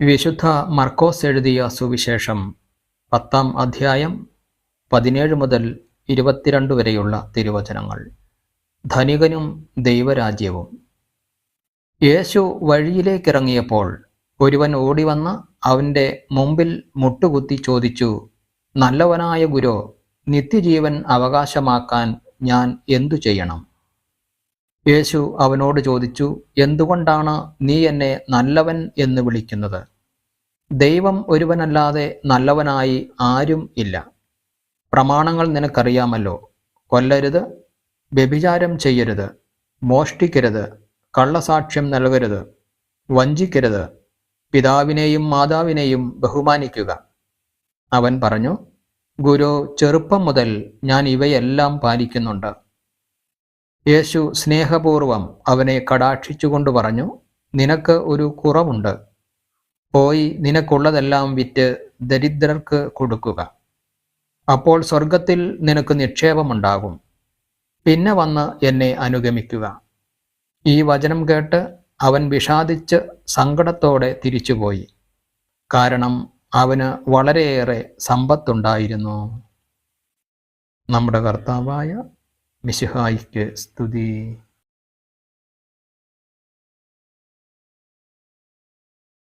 വിശുദ്ധ മർക്കോസ് എഴുതിയ സുവിശേഷം പത്താം അധ്യായം പതിനേഴ് മുതൽ ഇരുപത്തിരണ്ട് വരെയുള്ള തിരുവചനങ്ങൾ. ധനികനും ദൈവരാജ്യവും. യേശു വഴിയിലേക്കിറങ്ങിയപ്പോൾ ഒരുവൻ ഓടിവന്ന് അവന്റെ മുമ്പിൽ മുട്ടുകുത്തി ചോദിച്ചു നല്ലവനായ ഗുരു നിത്യജീവൻ അവകാശമാക്കാൻ ഞാൻ എന്തു ചെയ്യണം? യേശു അവനോട് ചോദിച്ചു എന്തുകൊണ്ടാണ് നീ എന്നെ നല്ലവൻ എന്ന് വിളിക്കുന്നത്? ദൈവം ഒരുവനല്ലാതെ നല്ലവനായി ആരും ഇല്ല. പ്രമാണങ്ങൾ നിനക്കറിയാമല്ലോ. കൊല്ലരുത് വ്യഭിചാരം ചെയ്യരുത് മോഷ്ടിക്കരുത് കള്ളസാക്ഷ്യം നൽകരുത് വഞ്ചിക്കരുത് പിതാവിനെയും മാതാവിനെയും ബഹുമാനിക്കുക. അവൻ പറഞ്ഞു ഗുരു ചെറുപ്പം മുതൽ ഞാൻ ഇവയെല്ലാം പാലിക്കുന്നുണ്ട്. യേശു സ്നേഹപൂർവം അവനെ കടാക്ഷിച്ചുകൊണ്ട് പറഞ്ഞു നിനക്ക് ഒരു കുറവുണ്ട്. പോയി നിനക്കുള്ളതെല്ലാം വിറ്റ് ദരിദ്രർക്ക് കൊടുക്കുക. അപ്പോൾ സ്വർഗത്തിൽ നിനക്ക് നിക്ഷേപമുണ്ടാകും. പിന്നെ വന്ന് എന്നെ അനുഗമിക്കുക. ഈ വചനം കേട്ട് അവൻ വിഷാദിച്ച് സങ്കടത്തോടെ തിരിച്ചുപോയി. കാരണം അവന് വളരെയേറെ സമ്പത്തുണ്ടായിരുന്നു. നമ്മുടെ കർത്താവായ മിശിഹായിക്ക് സ്തുതി.